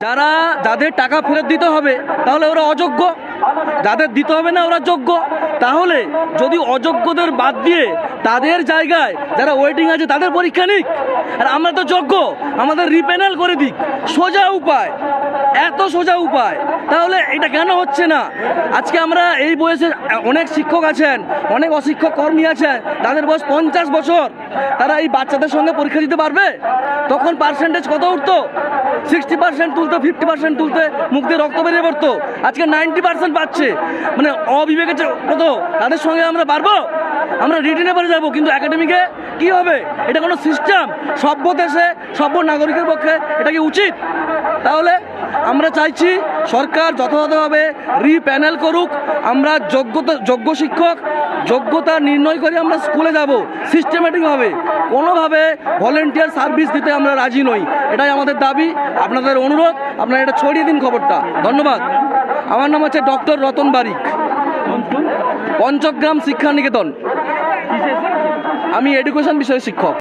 যারা যাদের টাকা ফেরত দিতে হবে, তাহলে ওরা অযোগ্য। যাদের দিতে হবে না, ওরা যোগ্য। তাহলে যদি অযোগ্যদের বাদ দিয়ে তাদের জায়গায় যারা ওয়েটিং আছে, তাদের পরীক্ষা নিক। আর আমরা তো যোগ্য, আমাদের রিপ্যানেল করে দিক। সোজা উপায়, এত সোজা উপায়। তাহলে এটা কেন হচ্ছে না? আজকে আমরা এই বয়সে অনেক শিক্ষক আছেন, অনেক অশিক্ষক কর্মী আছেন, তাদের বয়স পঞ্চাশ বছর। তারা এই বাচ্চাদের সঙ্গে পরীক্ষা দিতে পারবে? তখন পার্সেন্টেজ কত উঠতো? সিক্সটি পার্সেন্ট তুলতো ফিফটি পার্সেন্ট তুলতে মুখ দিয়ে রক্ত বেরিয়ে পড়তো। আজকে নাইনটি পার্সেন্ট পাচ্ছে। মানে অবিবেকের কত তাদের সঙ্গে আমরা পারব? আমরা রিটেনে পারে যাব, কিন্তু একাডেমিকে কি হবে? এটা কোনো সিস্টেম সভ্য দেশে সভ্য নাগরিকের পক্ষে এটা কি উচিত? তাহলে আমরা চাইছি সরকার যথাযথভাবে রিপ্যানেল করুক, আমরা যোগ্যতা, যোগ্য শিক্ষক, যোগ্যতা নির্ণয় করে আমরা স্কুলে যাব। সিস্টেমেটিকভাবে কোনোভাবে ভলেন্টিয়ার সার্ভিস দিতে আমরা রাজি নই। এটাই আমাদের দাবি। আপনাদের অনুরোধ, আপনারা এটা ছড়িয়ে দিন খবরটা। ধন্যবাদ। আমার নাম হচ্ছে ডক্টর রতন বারিক। পঞ্চগ্রাম শিক্ষা নিকেতন আমি এডুকেশন বিষয়ে শিক্ষক।